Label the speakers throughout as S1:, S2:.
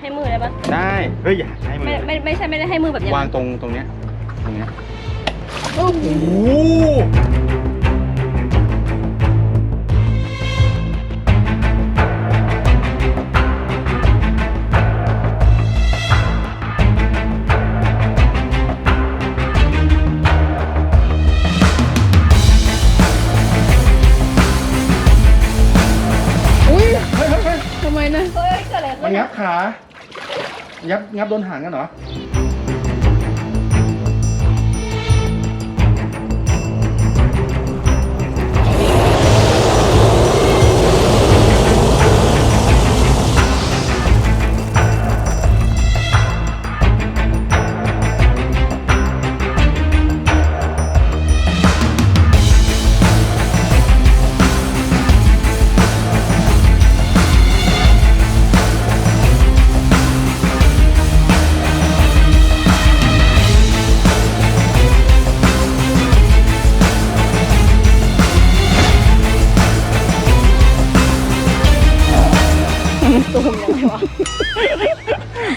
S1: ให้มือได้ปะ
S2: ได้เฮ้ยอย่าให้มื
S1: ไม่
S2: อ
S1: ไม่ไม่ใช่ไม่ได้ให้มือแบบเนี้ยวา
S2: งตรงตรงเนี้ยตรงเนี้ย
S1: โอ้โห มัน
S2: งับขา งับงับโดนหางกันเหรอ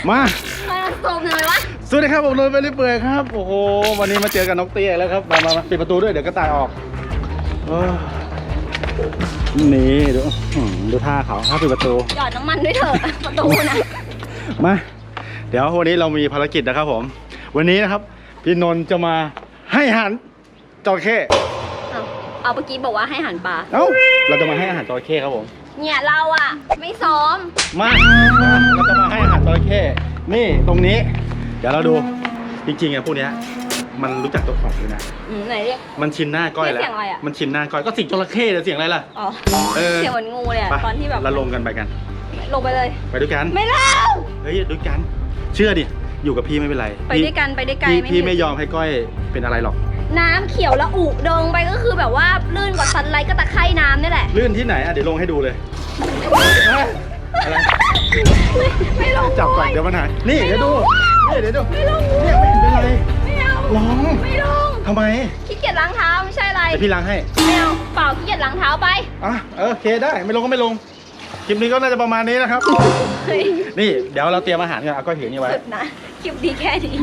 S1: มามันตูมยังไงวะ
S2: สวัสดีครับผมนนท์ไปริเปื่อยครับโอ้โหวันนี้มาเจอกับนกเตี้ยแล้วครับมามามาปิดประตูด้วยเดี๋ยวก็ตายออกเออนี่ดูอื้อหือดูท่าเขาถ้าปิดประตู
S1: หยอดน้ำมันด้วยเถอะประตูนะ
S2: มาเดี๋ยววันนี้เรามีภารกิจนะครับผม วันนี้นะครับ พี่นนท์จะมาให้อาหารจระเข้
S1: เอาเอาเมื่อกี้บอกว่าให้หันปลา
S2: เอ้า เราจะมาให้อาหารจระเข้ครับผม
S1: เนี่ยเราอะไม่ซ้อม
S2: มามาเราจะมาให้อาหารจระเข้ นี่ตรงนี้ เดี๋ยวเราดู จริงๆอะพวกเนี้ย มันรู้จักเจ้าของด้วยนะ
S1: อืมไหนดิ
S2: มันชินหน้าก้อยแล้ว
S1: เสียงอะไรอะ
S2: มันชินหน้าก้อย ก็เสิ่งจระเข้แต่เสียงอะไรล่ะ
S1: อ๋อ
S2: เออ
S1: เสียงเหมือนงูเลยอะ
S2: ไป
S1: ตอนที่แบบ
S2: เราลงกันไปกัน
S1: ลงไปเลย
S2: ไปด้วยกัน
S1: ไม่เล่า
S2: เฮ้ยด้วยกัน เชื่อดิ อยู่กับพี่ไม่เป็นไร
S1: ไปด้วยกันไปด้วยกัน
S2: พี่
S1: ไม่
S2: พี่ไม่ยอมให้ก้อยเป็นอะไรหรอก
S1: น้ำเขียวละอุเดิงไปก็คือแบบว่าลื่นกว่าซันไลท์ก็ตะไคร่น้ำนี่แหละ
S2: ลื่นที่ไหนอะเดี๋ยวลงให้ดูเลยอะไร
S1: ไม่ลง
S2: จับก่อนเดี๋ยวมันหายนี่เดี๋ยวดูนี่เดี๋ยวดูเนี่ยไม่เห็นเป็นไร
S1: ไม่เอา
S2: ลอง
S1: ไม่ลง
S2: ทำไม
S1: ขี้เกียจล้างเท้าไม่ใช่อะไร
S2: เดี๋ยวพี่ล้างให้
S1: ไม่เอาเปล่าขี้เกียจล้างเท้าไป
S2: อะเออโอเคได้ไม่ลงก็ไม่ลง คลิปนี้ก็น่าจะประมาณนี้นะครับ
S1: เฮ้ย
S2: นี่เดี๋ยวเราเตรียมอาหารกันเอาก้อยถือนี่ไว้
S1: สุดนะคลิปดีแค่นี้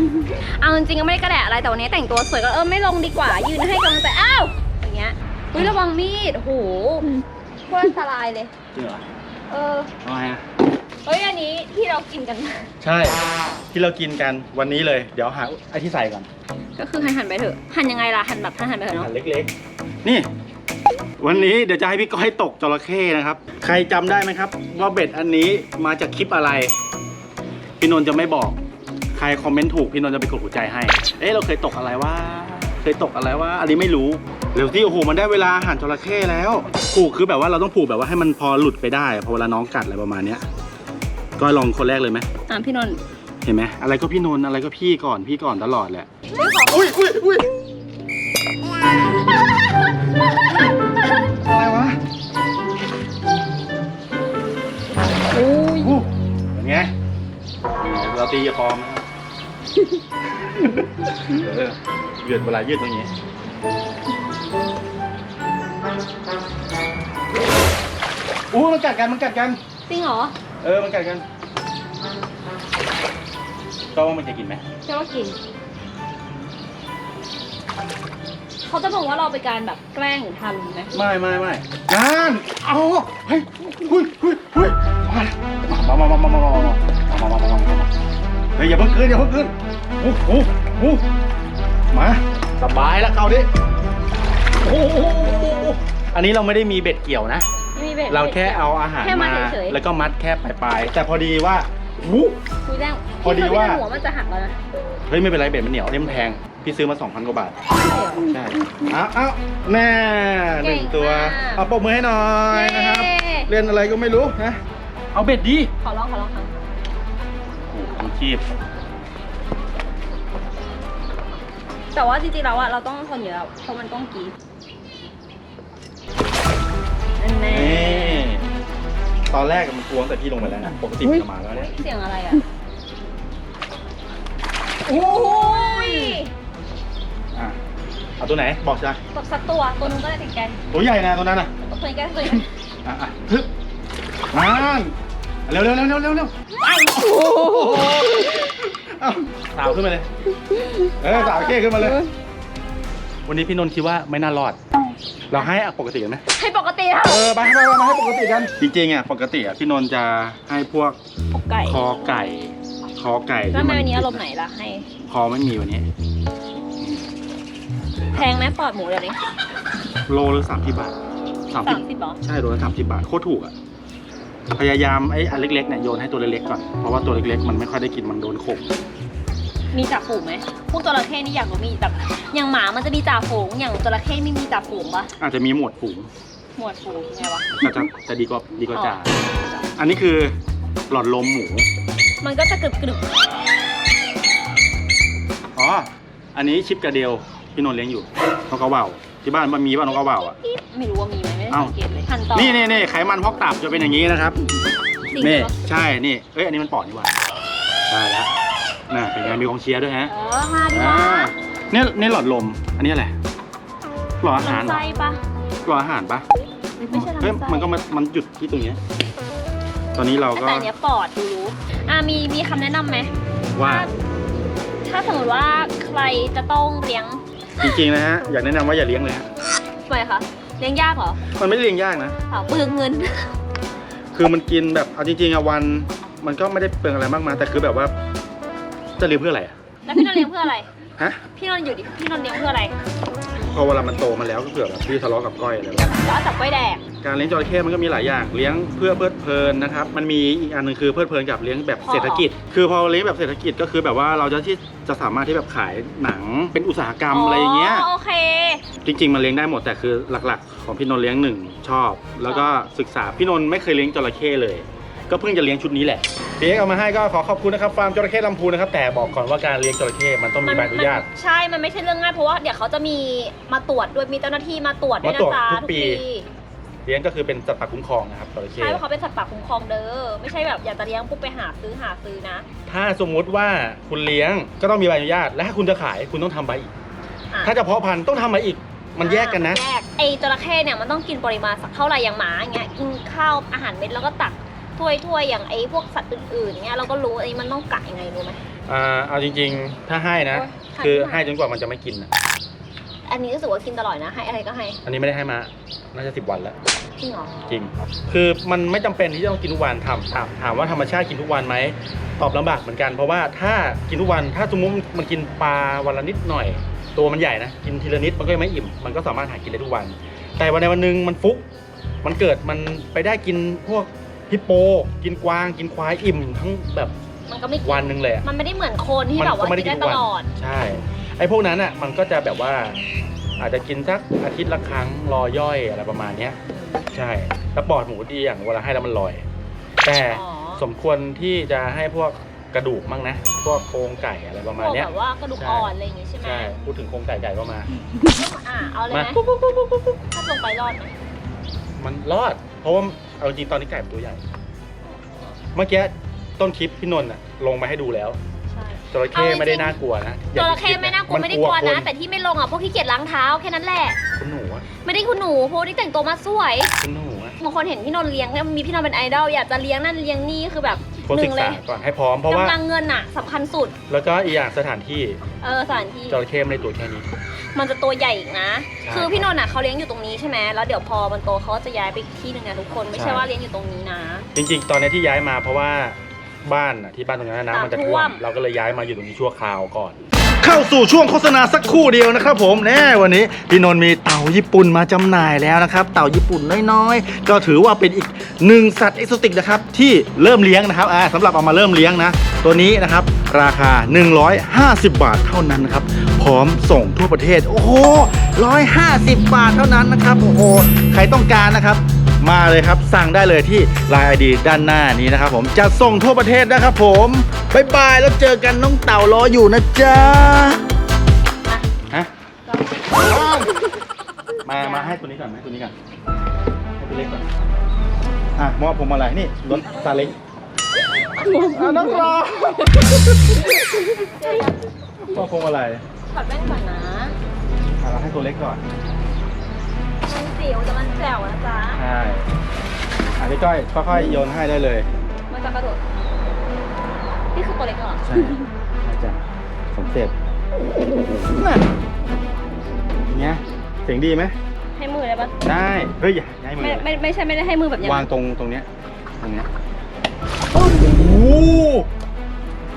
S1: เอาจริงๆก็ไม่ได้กระแดะอะไรแต่วันนี้แต่งตัวสวยก็เออไม่ลงดีกว่า ยืนให้กำลังใจอ้าวอย่างเงี้ยอุ้ยระวังมีดโอ้โหโคตรอันตรายเลย
S2: จริงเหรอ
S1: เออ
S2: เอาไงอะ
S1: เฮ้ยอันนี้ที่เรากินกัน
S2: ใช่ ที่เรากินกันวันนี้เลย เดี๋ยวหาไอ้ที่ใส่ก่อน
S1: ก็คือหันหันไปเถอะหันยังไงล่ะหันแบบหันหันไปเถอะ
S2: อา
S1: เนาะ
S2: หารเล็กๆ นี่ วันนี้เดี๋ยวจะให้พี่ก้อยตกจระเข้นะครับ ใครจำได้ไหมครับ ว่าเบ็ดอันนี้มาจากคลิปอะไร พี่นนท์จะไม่บอก ใครคอมเมนต์ถูกพี่นนท์จะไปกดหัวใจให้ เอ๊ะเราเคยตกอะไรวะเคยตกอะไรวะอันนี้ไม่รู้เดี๋ยวที่โอ้โหมันได้เวลาอาหารจระเข้แล้วผูกคือแบบว่าเราต้องผูกแบบว่าให้มันพอหลุดไปได้พอเวลาน้องกัดอะไรประมาณเนี้ยก้อยลองคนแรกเลยไหม
S1: อะพี่นนท์
S2: เห็นไหมอะไรก็พี่นนท์อะไรก็พี่ก่อนพี่ก่อนตลอดแหละ อุ้ยอุ้ยอุ้ย เราตีคอมนะครับเออยืดเวลายืดตรงนี้ อู้มันกัดกันมันกัดกัน
S1: จริงเหรอ
S2: เออมันกัดกันก็ว่ามันจะกินไหม
S1: เจ้าว่ากิน เขาจะบอกว่าเราเป็นการแบบแกล้งหรือทำไหม
S2: ไม่ไม่ไม่งานเอาเฮ้ยหุยหุยหุยมามามามามามามามามามามามามา เฮ้ยอย่าเพิ่งขึ้นอย่าเพิ่งขึ้นโอ้โหโอ้มาสบายแล้วเขาดิโอ้โหอันนี้เราไม่ได้มีเบ็ดเกี่ยวนะ
S1: ไม่มีเบ็ด
S2: เราแค่เอาอาหาร
S1: แค่มั
S2: มา
S1: ดเฉยๆ
S2: แล้วก็มัดแค่ปลายๆแต่พอดีว่าวู้
S1: คุยแรง
S2: พอดีว่า
S1: หัวมันจะหักแล้วนะ
S2: เฮ้ยไม่เป็นไรเบ็ดมันเหนียวนี่มันแพง พี่ซื้อมา2,000กว่าบาท
S1: ใช่เหรอ
S2: ใช่เอาเอาแน่หนึ่งตัว
S1: เก่งมาก
S2: เอาปรบมือให้หน่อยนะครับ
S1: เย้
S2: เล่นอะไรก็ไม่รู้นะ เอาเบ็ดดี
S1: ขอลองขอลองครั้ง
S2: โอ้โหทำชีพ
S1: แต่ว่าจริงๆแล้วอะเราต้องทนอยู่แล้วเพราะมันต้องกรีดนั่นแน่
S2: นี่ ตอนแรกมันกลัวตั้งแต่พี่ลงไปแล้วนะปกติมันจะมาแล้วเนี่ย
S1: เสียงอะไรอะโอ้ย
S2: อะเอาตัวไหนบอกจ้ะ
S1: ตกสักตัวตัวนึงก็ได้ติดกัน
S2: ตัวใหญ่นะตัวนั้นน่ะ
S1: ตกตัวนี้ก็ได้ตัวนี้
S2: อะอะฮึบนั่น เร็วเร็วเร็วเร็วเร็วเร็วเอ้าโอ้โหเอ้าสาวขึ้นมาเลย เออสาวเก้ขึ้นมาเลย วันนี้พี่นนท์คิดว่าไม่น่ารอด เราให้ปกติกันไหม
S1: ให้ปกติค่ะ
S2: เออไปไปไปมาให้ปกติกัน จริงๆอะปกติอะพี่นนท์จะให้พวก
S1: อกไก่
S2: คอไก่ คอไก่
S1: แล้วทำไมวันนี้
S2: ที่
S1: อารมณ์ไหนล่ะให้
S2: คอไม่มีวันนี้
S1: แพงไหมปอดหมูเดี๋ยวนี้
S2: โลละสามสิบบาทสามสิ
S1: สา
S2: บ
S1: มสิบหรอ
S2: ใช่โลละสามสิบบาทโคตรถูกอะ พยายามไอ้อันเล็กๆเนี่ยโยนให้ตัวเล็กๆก่อน เพราะว่าตัวเล็กๆ มันไม่ค่อยได้กินมันโดนข่ม
S1: มีจ่าฝูงไหมพวกจระเข้นี่อยากรู้มีแบบอย่างหมามันจะมีจ่าฝูงอย่างจระเข้ไม่มีจ่าฝูงปะ
S2: อาจจะมีหมวดฝูง
S1: หมวดฝูงไงวะ
S2: แต่จะจะดีกว่าดีกว่าจ่าอันนี้คือหลอดลมหมู
S1: มันก็จะกรึบกรึบ
S2: อ๋ออันนี้ชิปกระเดียวพี่นนท์เลี้ยงอยู่นกกระเหว่าที่บ้านมันมีบ้านนกกระเหว่าอะ
S1: ไม่รู้ว่ามีไหม ไม่ได้
S2: เอ้า
S1: สังเกตเลยหั่นต่อ
S2: นี่นี่นี่ไขมันพอกตับจะเป็นอย่างนี้นะครับ
S1: สิ่ง
S2: นี่
S1: เหรอ
S2: ใช่ นี่ เอ้ย อันนี้มันปอดนี่หว่าได้แล้วน่ะเป็นไงมีกองเชียร์ด้วยฮะ
S1: เออมาดิ
S2: อ่าวะเนี่ยนี่หลอดลม อันนี้อะไรหลอดอาหาร
S1: ลำ
S2: เหรอ
S1: ไส้ปะ
S2: หลอดอาหารปะ
S1: ไม่ใช่ลำไส้
S2: เฮ้ยมันก็มามันจุดที่ตรงเนี้ย ตอนนี้เราก็
S1: แต่อันเนี้ยปอดดูรู้อะมีมีคำแนะนำไหม
S2: ว่า
S1: ถ้าสมมติว่าใครจะต้องเลี้ยง
S2: จริงๆนะฮะ อยากแนะนำว่าอย่าเลี้ยงเลยฮะ
S1: ทำไมคะ เลี้ยงยากเหรอ
S2: มันไม่ได้เลี้ยงยากนะ
S1: เปล่าเปลืองเงิน
S2: คือมันกินแบบเอาจริงๆอะวัน มันก็ไม่ได้เปลืองอะไรมากมายแต่คือแบบว่า จะเลี้ยงเพื่ออะไรอะ
S1: แล้วพี่นนท์เลี้ยงเพื่ออะไร
S2: ฮะ
S1: พี่นนท์อยู่ดิพี่นนท์เลี้ยงเพื่ออะไร
S2: พอเวลามันโตมาแล้วก็เผื่อแบบพี่ทะเลาะกับก้อยอะไรแบบนี้
S1: จะเอาจับไว้แดก
S2: การเลี้ยงจระเข้มันก็มีหลายอย่างเลี้ยงเพื่อเพลิดเพลินนะครับมันมีอีกอันหนึงคือเพลิดเพลินกับเลี้ยงแบบ
S1: พอ
S2: เศรษฐกิจ คือพอเลี้ยงแบบเศรษฐกิจก็คือแบบว่าเราจะที่จะสามารถที่แบบขายหนังเป็นอุตสาหกรรมอะไรอย่างเงี้ย
S1: โอเค
S2: จริงๆมันเลี้ยงได้หมดแต่คือหลักๆ ของพี่นนท์เลี้ยงหนึ่งชอบ แล้วก็ศึกษาพี่นนท์ไม่เคยเลี้ยงจระเข้เลย ก็เพิ่งจะเลี้ยงชุดนี้แหละพี่เอกเอามาให้ก็ขอขอบคุณนะครับฟาร์มจระเข้ลำพูนนะครับแต่บอกก่อนว่าการเลี้ยงจระเข้มันต้องมีใบอนุญาต
S1: ใช่ มันไม่ใช่เรื่องง่ายเพราะว่าเดี๋ยวเขาจะมีมาตรวจด้วยมีเจ้าหน้าที่มาตรวจด้วย
S2: มาตรว
S1: นะ
S2: จ
S1: จ๊ะ
S2: ทุกปี เลี้ยงก็คือเป็นสัตว์ป่าคุ้มครองนะครับจระเข้
S1: ใช่เพราะเขาเป็นสัตว์ป่าคุ้มครองเด้อไม่ใช่แบบอยากจะเลี้ยงปุ๊บไปหาซื้อหาซื้อนะ
S2: ถ้าสมมุติว่าคุณเลี้ยงก็ต้องมีใบอนุญาต และถ้าคุณจะขายคุณต้องทำใบอีก
S1: อะ
S2: ถ้าจะเพาะพันธุ์ต้องทำใบอีก มันแยกกันนะ
S1: แยกไอ้จระเข้เนี่ยมันต้องกินปริมาณสักเท่าไหร่อย่างหมาอย่างเงี้ยกินข้าวอาหารเม็ดแล้วก็ตักถ้วยถ้วยๆอย่างไอ้พวกสัตว์อื่นๆเงี้ยเราก็รู้ไอ้มันต้องกะยังไงรู้ไหม
S2: อ่าเอาจริงๆ ถ้าให้นะ
S1: โอ๊ยให้
S2: คือ
S1: ไม่ได้
S2: ให้จนกว่ามันจะไม่กินนะ
S1: อันนี้รู้สึกว่ากินตลอดนะ ให้อะไรก็ให้
S2: อันนี้ไม่ได้ให้มา น่าจะสิบวันแล้ว
S1: จริงเหรอ
S2: จริง คือมันไม่จำเป็นที่จะต้องกินทุกวันถามถามถามว่าธรรมชาติกินทุกวันไหม ตอบลำบากเหมือนกัน เพราะว่าถ้ากินทุกวัน ถ้าสมมติมันกินปลาวันละนิดหน่อย ตัวมันใหญ่นะ กินทีละนิดมันก็ยังไม่อิ่ม มันก็สามารถหากินได้ทุกวัน แต่วันใดวันหนึ่งมันฟุก มันเกิดมันไปได้กินพวกฮิปโป กินกวาง กินควายอิ่มทั้งแบบ
S1: มันก็ไม่กิน
S2: วันหนึ่งเลยอะ
S1: มันไม่ได้เหมือนคนที่
S2: มัน
S1: แบบว่า
S2: ก็ไม่ได้
S1: กินได้
S2: กินทุ
S1: ต
S2: กวัน
S1: ลอด
S2: ใช่ ไอ้พวกนั้นอะมันก็จะแบบว่าอาจจะกินสักอาทิตย์ละครั้งรอย่อยอะไรประมาณเนี้ยใช่แล้วปอดหมูดีอย่างเวลาให้แล้วมันลอย แต่
S1: อ๋อ
S2: สมควรที่จะให้พวกกระดูกบ้างนะ พวกโครงไก่อะไรประ
S1: พ
S2: มาณ
S1: วก
S2: เนี้ย
S1: แบบว่ากระดูก
S2: ใช่
S1: อ่อนอะไรอย่างงี้ใช่ไหม
S2: ใช่พูดถึงโครงไก่ไก่ก็มา
S1: อะเอาเลย
S2: มา
S1: ไหมถ้าลงไปรอดไหม
S2: มันรอด เพราะว่าเอาจริงตอนนี้ไก่มันตัวใหญ่ เมื่อกี้ต้นคลิปพี่นนท์อะลงมาให้ดูแล้ว
S1: ใช่
S2: จระเข้ไม่ได้น่ากลัวนะอ
S1: จ
S2: ย่าง
S1: ระ
S2: ที่
S1: เข้
S2: คิด
S1: ไม่น่ากลัว
S2: น
S1: ไม่ได้กลัว
S2: ค
S1: นะ แต่ที่ไม่ลงอะพวกที่เกียจล้างเท้าแค่นั้นแหละ
S2: คุณหนูอะ
S1: ไม่ได้คุณหนูเพราะที่แต่งตัวมาสวย
S2: คุณหนูอะ
S1: บางคนเห็นพี่นนท์เลี้ยงเนี่ยมีพี่นนท์เป็นไอดอลอยากจะเลี้ยงนั่นเลี้ยงนี่คือแบบ
S2: ควร
S1: ห
S2: ศึ
S1: นึ่
S2: ก
S1: งเล
S2: ษายก่อนให้พร้อมเพราะว่า
S1: กำลังเงินอะสำคัญสุด
S2: แล้วก็อีกอย่างสถานที่
S1: เออสถานที่
S2: จระเข้ไม่ได้ตัวแค่นี้
S1: มันจะตัวใหญ่อีกนะ
S2: ใช่
S1: คือพี่นนท์อะเขาเลี้ยงอยู่ตรงนี้ใช่ไหมแล้วเดี๋ยวพอมันโตเขาจะย้ายไปอีกที่หนึ่งนะทุกคน ไม่
S2: ใช่
S1: ใช่ ว่าเลี้ยงอยู่ตรงนี้นะ
S2: จริงๆ ตอนนี้ที่ย้ายมาเพราะว่า บ้านน่ะที่บ้านตรงนั้นนะน้ำมันจะท่ว
S1: ท่ว
S2: ม
S1: ม
S2: เราก็เลยย้ายมาอยู่ตรงนี้ชั่วคราวก่อน เข้าสู่ช่วงโฆษณาสักครู่เดียวนะครับผมแน่วันนี้พี่นนท์มีเต่าญี่ปุ่นมาจำหน่ายแล้วนะครับ เต่าญี่ปุ่นน้อยๆ ก็ถือว่าเป็นอีกหนึ่งสัตว์เอกโซติกนะครับที่เริ่มเลี้ยงนะครับอ่าสำหรับเอามาเริ่มเลี้ยงนะ ตัวนี้นะครับราคา 150 บาทเท่านั้นนะครับ พร้อมส่งทั่วประเทศ โอ้โห150 บาทเท่านั้นนะครับ โอ้โห ใครต้องการนะครับ มาเลยครับ สั่งได้เลยที่ Line ID ด้านหน้านี้นะครับผมจะส่งทั่วประเทศนะครับผมบายบายแล้วเจอกันน้องเต่ารออยู่นะจ๊ะฮะมามาให้ตัวนี้ก่อนให้ตัวนี้ก่อนให้ตัวเล็กก่อนอะมอบผมอะไรนี่รถซาเล้งอะน้องรอมอบผมอะไร
S1: ถอดแว่นก่อนนะ
S2: อะเราให้ตัวเล็กก่อน
S1: มันเสียวแต่มันแจ๋วนะจ๊ะ
S2: ใช่อะพี่ก้อยค่อยๆโยนให้ได้เลย
S1: มมันจะกระโดด นี่คือตัวเล็กเหรอ
S2: ใช่น่าจะสมเสร็จน่ะเงี้ยเสียงดีไหม
S1: ให้มือได้ปะ
S2: ได้เฮ้ยอย่าย้ายมือ
S1: ไม่ไม่ไม่ใช่ไม่ได้ให้มือแบบอย่าง
S2: วาง
S1: นั้น
S2: ตรงตรงเนี้ยตรงเนี้ยโอ้โห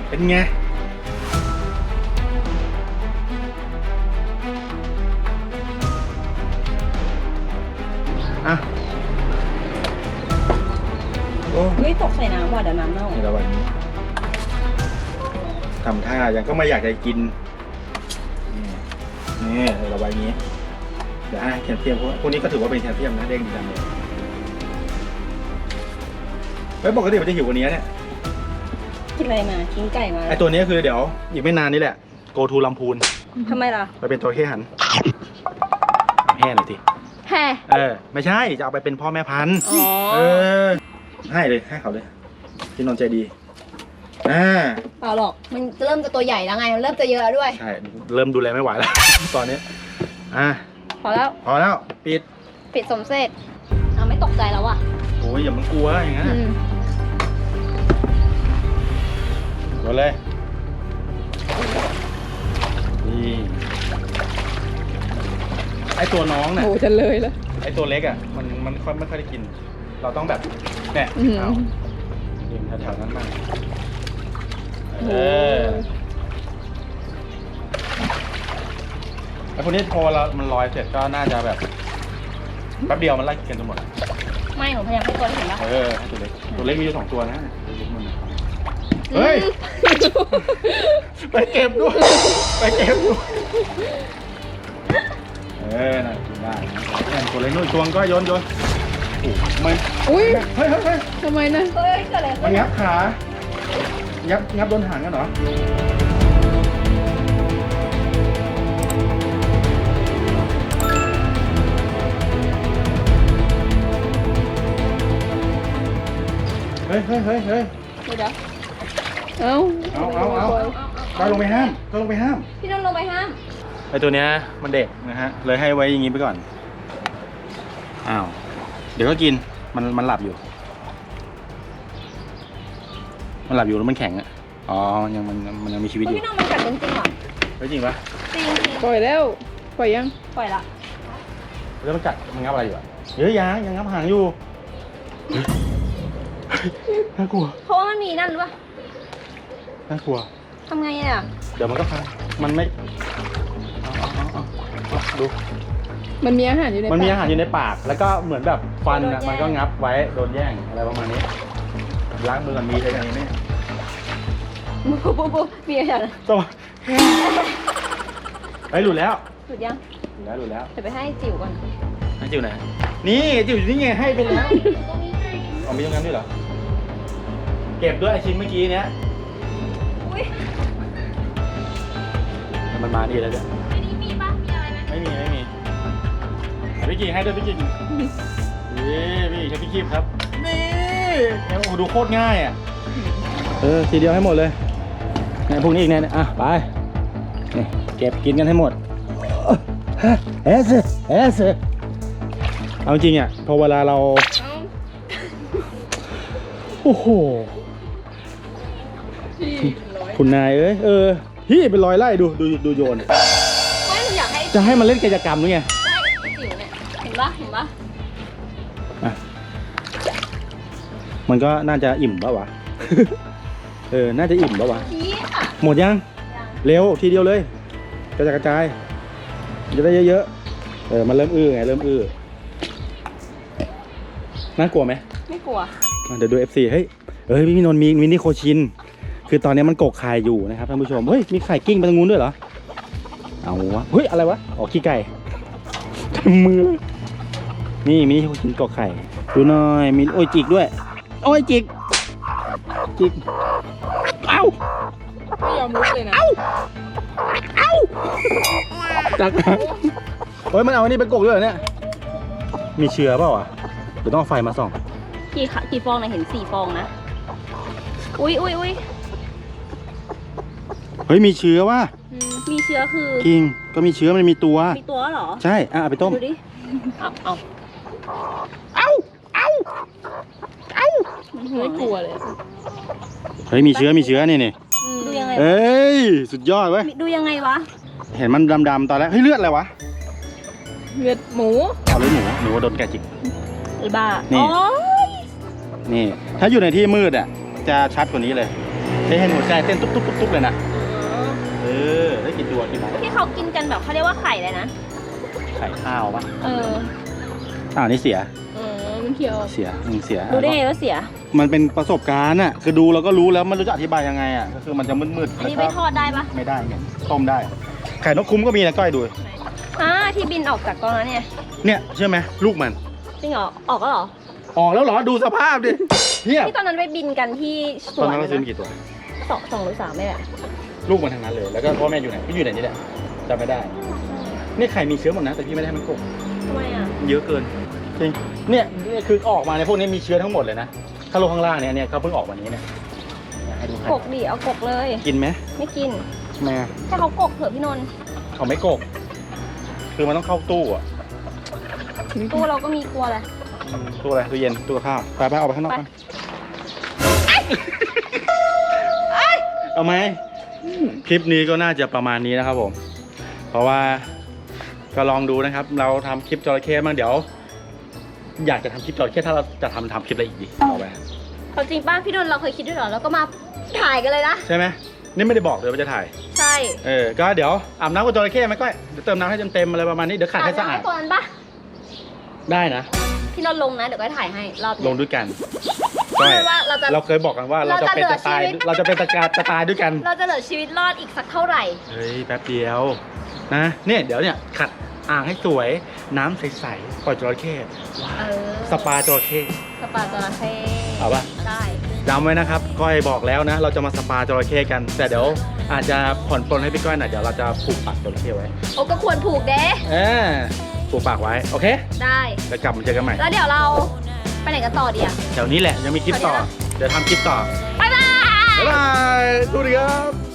S2: เป็นไง อ้
S1: เฮ้ยตกใส่น้ำว่ะเดี๋ยวน้ำเน่า
S2: นี่ระวันนี้ทำท่ายังก็ไม่อยากจะกิน นี่นี่ระบายนี้ เดี๋ยวให้แคลเซียมพวกพวกนี้ก็ถือว่าเป็นแคลเซียมนะเด้งดีจังเลยเฮ้ยปกติมันจะหิวกว่านี้เนี่ย
S1: กินอะไรมากินไก่มา
S2: ไอตัวนี้คือเดี๋ยว อีกไม่นานนี่แหละ โกทูลำพูน
S1: ทำไมล่ะ
S2: ไปเป็นตัวเข้หันเอาแห่หน่อยที
S1: แฮ่
S2: เออ ไม่ใช่ จะเอาไปเป็นพ่อแม่พันธุ์
S1: อ๋อ
S2: เออ ให้เลยให้เขาเลยพี่นนท์ใจดีอ่า
S1: เปล่าหรอก มันเริ่มจะตัวใหญ่แล้วไง มันเริ่มจะเยอะแล้วด้วย
S2: ใช่เริ่มดูแลไม่ไหวแล้ว ตอนนี้อะ
S1: พอแล้ว
S2: พอแล้วปิด
S1: ปิดสมเสร็จเอาไม่ตกใจแล้วว่ะ
S2: โอ้ยอย่ามันกลัวอย่างนั้น
S1: อืม
S2: กดเลยนี่ไอตัวน้องเนี่ย
S3: โอ้จะเลยแล้ว
S2: ไอตัวเล็กอะ มันมันค่อยไม่ค่อยได้กิน เราต้องแบบเนี่ย
S3: อืม
S2: เอายิงแถวๆนั้นบ้างเออแล้วพวกนี้พอเรามันลอยเสร็จก็น่าจะแบบแป๊บเดียวมันไล่กินจนหมด
S1: ไม่หนูพยายามให้ตัวเห็นปะ
S2: เออให้ตัวเล็กตัวเล็กมีอยู่สองตัวนะตัวเล็กมันเฮ้ย ไปเก็บด้วย ไปเก็บด้วย เออน่ะกินได้นะเนี่ยตัวเล็กนู่นตัวก็โยนโยน โอ้โหมัน
S3: อุ้ย
S2: เฮ้ยเฮ้ยเฮ้ย
S3: ทำไมนะ
S1: เฮ้ยเกิดอะไร
S2: มั
S1: ขึ้
S2: น
S1: น
S2: งับขางับงับโดนหางกันเหรอเฮ้ยเฮ้ยเฮ้ยเฮ้ย
S1: เดี๋ยวเดี๋ยว
S3: เอ้า
S2: เอาเอาเอาก็ลงไปห้ามก็ลงไปห้าม
S1: พี่นนท์ลงไปห้าม
S2: ไอตัวเนี้ยมันเด็กนะฮะ เลยให้ไว้อย่างงี้ไปก่อน อ้าวเดี๋ยวก็กินมันมันหลับอยู่ มันหลับอยู่แล้วมันแข็งอะอ๋อมันยังมันมันยังมีชีวิตอ
S1: เฮ้ย
S2: ยู่
S1: พี่นนท์มันกัดจริงๆเหรอ
S2: เฮ้ยจริงปะ
S1: จริงจริง
S3: ปล่อยแล้ว ปล่อยยัง
S1: ปล่อยละ
S2: แล้วมันกัดมันงับอะไรอยู่อะเฮ้ยยังยังงับหางอยู่เฮ้ยน่ากลัว
S1: เพราะว่ามันมีนั่นหรือเปล่า
S2: น่ากลัว
S1: ทำไงอะ
S2: เดี๋ยวมันก็พังมันไม่เอาเอาเอาเอาเอาดู
S3: มันมีอาหารอยู่ใน
S2: มันมี
S3: ปก
S2: อาหารอยู่ในปาก แล้วก็เหมือนแบบฟัน
S1: โดน
S2: อะ
S1: แย่ง
S2: มันก็งับไว้โดนแย่งอะไรประมาณนี้ ล้างมือก่อนมีอะไรอย่างนี้ไหม
S1: บูบูบูมีอะไรนะ
S2: ตัวเฮ้ยหลุดแล้ว
S1: หยุดยัง
S2: หลุดแล้วหลุดแล้ว
S1: เดี๋ยวไปให้จิ๋วก่อน
S2: ให้จิ๋วไหนนี่จิ๋วอยู่นี่ไงให้ไปแล้วอ๋อมีตรงนั้นด้วยเหรอ เก็บด้วยไอชิ้นเมื่อกี้เนี้ย
S1: อุ้ย
S2: มันมาดีแล้วเนี่ย
S1: อันนี้มีปะมีอะไรไหม
S2: ไม่มีไม่มีอะ พี่กิ่งให้ด้วยพี่กิ่งนี่พี่ใช้พี่คีบครับ นี่โอ้โหดูโคตรง่ายอะ เออทีเดียวให้หมดเลยเนี่ยพวกนี้อีกเนี่ยอะไปนี่เก็บกินกันให้หมดเอสเอสเอาจริงอะพอเวลาเรา โอ้โห คุณนายเอ้ยเออพี่เป็นรอยไล่ดูดูดูโยน
S1: ไม่หนูอยากให้
S2: จะให้มันเล่นกิจกรรมด้วยไง มันก็น่าจะอิ่มปะวะ เออ น่าจะอิ่มปะวะ
S1: เฮีย
S2: หมดยัง
S1: ยัง
S2: เร็วทีเดียวเลยกระจายกระจายมันจะได้เยอะๆ เออ มันเริ่มอื้อไง เริ่มอื้อ น่ากลัวไหม
S1: ไม่กลัว
S2: อะเดี๋ยวดู FC เฮ้ยเอ้ยพี่นนท์มีมินิโคชิน คือตอนนี้มันกกไข่อยู่นะครับท่านผู้ชม เฮ้ย มีไข่กิ้งไปตรงนู้นด้วยเหรอ เอาวะ เฮ้ย อะไรวะ อ๋อ ขี้ไก่เต็มมือเลยนี่มินิโคชินกกไข่ ดูหน่อย มีโอ้ยจิกด้วย โอ้ยจิก จิก เอ้า
S3: ไม่ยอมลุกเลยนะ
S2: จักเฮ้ยมันเอาอันนี้ไปกกด้วยเหรอเนี่ย มีเชื้อเปล่าอะเดี๋ยวต้องเอาไฟมาส่อง
S1: กี่ขะกี่ฟองนะเห็นสี่ฟองนะ อุ้ยอุ้ยอุ้ย
S2: เฮ้ยมีเชื้อว่ะ
S1: อืมมีเชื้อคือ
S2: คิงก็มีเชื้อมันมีตัว
S1: มีตัวเหรอ
S2: ใช่ อะเอาไปต้ม
S1: ดูดิ เอาเอา
S2: เอ้า เอ้า เอ้า
S1: ด มันห่ว
S3: ไม่
S1: ง
S3: กลัวเลย
S2: เฮ้ยมีเชื้อมีเชื้อนี่นี่
S1: ดูยังไง
S2: เอ้ยสุดยอดเว้ย
S1: ดูยังไงวะ
S2: เห็นมันดำๆตอนแรกเฮ้ยเลือดอะไรวะ
S3: เลือดหมู
S2: เอาเลือดหมูหนูโดนแกะจิก
S1: ไอ้บ้า
S2: นี่
S1: อ๋อ
S2: นี่ ถ้าอยู่ในที่มืดอะ จะชัดกว่านี้เลยได้เห็นหัวใจเต้นตุ๊บตุ๊บตุ๊บตุ๊บเลยนะเออได้กินตัวกินไหม
S1: ที่เขากินกันแบบเขาเรียกว่าไข่เลยนะ
S2: ไข่ข้าวปะ
S1: เออ
S2: อ้าวนี่เสีย
S3: อ๋อ มันเขียว
S2: เสียอืมเสีย
S1: ดูได้ไงว่าเสีย
S2: มันเป็นประสบการณ์อะคือดูเราก็รู้แล้วไม่รู้จะอธิบายยังไงอะก็คือมันจะมืดๆ
S1: อัน
S2: แล้ว
S1: นี้
S2: ก็
S1: ไม่ทอดได้ปะ
S2: ไม่ได้ไงต้มได้ ไข่นกคุ้มก็มีนะก้อยดู
S1: อ่าที่บินออกจากกองแล้วเนี่ย
S2: เนี่ยเชื่อไหมลูกมัน
S1: จริงเหรอ ออกก็เหรอ
S2: ออกแล้วเหรอดูสภาพดิเนี่ย
S1: ที่ตอนนั้นไปบินกันที่ส
S2: ตอน
S1: วน
S2: นั้นเราซื้อมา
S1: นะ
S2: กี่ตัว
S1: สองสองหรือสามไม่แหละ
S2: ลูกมันทั้งนั้นเลย แล้วก็พ่อแม่อยู่ไหนก็อยู่ไหนนี่แหละจำไม่ได้ นี่ไข่มีเชื้อหมดนะ แต่พี่ไม่ได้ให้มันกบ
S1: ทำไมอะ
S2: เยอะเกิน จริงเนี่ยนี่คือออกมาในยพวกนี้มีเชื้อทั้งหมดเลยนะข้างลงข้างล่างเนี่ยเนี่ยเขาเพิ่งออกวันนี้เนี่ยเนี่ยให้ดูไข่
S1: กกดิเอากกเลย
S2: กินไหม
S1: ไม่กิน
S2: แม่
S1: ถ้าเขากกเถอะพี่นนท์
S2: เขาไม่กกคือมันต้องเข้าตู้อะ
S1: ตู้เราก็มีกลัวแหละ
S2: ตู้อะไรตู้เย็นตู้กับข้าวไปไปเอาไปข้างนอก
S1: ไป
S2: กันเอาไหมคลิปนี้ก็น่าจะประมาณนี้นะครับผม เพราะว่าก็ลองดูนะครับ เราทำคลิปจระเข้บ้างเดี๋ยว อยากจะทำคลิปจระเข้ถ้าเราจะทำทำคลิปอะไรอีกดีเอาไป
S1: เขาจริงป้าพี่นนท์เราเคยคิดด้วยเหรอแล้วก็มาถ่ายกันเลยนะ
S2: ใช่ไหมนี่ไม่ได้บอกเลยว่าจะถ่าย
S1: ใช่
S2: เออ ก็เดี๋ยวอาบน้ำกับจระเข้ไหมก้อยเดี๋ยวเติมน้ำให้เต็มๆอะไรประมาณนี้ เดี๋ยวขัดให้สะอาด
S1: ถ่ยก่อนปะ
S2: ได้นะ
S1: พี่นนท์ลงนะ เดี๋ยวก็ถ่ายให้รอบ
S2: ล
S1: นี้
S2: งด้วยกันก้อย
S1: ไม่ว่าเราจะ
S2: เราเคยบอกกันว่าเราจะเป็น
S1: เรา
S2: จะ
S1: จะ
S2: ตาย
S1: เหลือชีวิต
S2: เราจะเป็นตะการจะตายด้วยกัน
S1: เราจะเหลือชีวิตรอดอีกสักเท่าไหร่
S2: เฮ้ย แป๊บเดียว นะ เนี่ย เดี๋ยวเนี่ย ขัด อ่างให้สวย น้ำใสๆปล่อยจระเข้ว้า
S1: เอ
S2: ว
S1: อ
S2: สปาจระเข้
S1: สปาจระเข้
S2: เอาปะ
S1: ได้
S2: จำไว้นะครับก้อยบอกแล้วนะ เราจะมาสปาจระเข้กัน แต่เดี๋ยวอาจจะผ่อนปลนให้พี่ก้อยหน่อยเดี๋ยวเราจะผูกปากจระเข้ไว้
S1: โอ้ก็ควรผูกเด้
S2: เออผูกปากไว้ โอเค
S1: ได้
S2: แล้วกลับมาเจอกันใหม่
S1: แล้วเดี๋ยวเราไปไหนกันต่อดีอะ
S2: แถวนี้แหละยังมีคลิปต่อ เดี๋ยวทำคลิปต่อ
S1: บ๊ายบาย
S2: บ๊ายบายดูดิครับ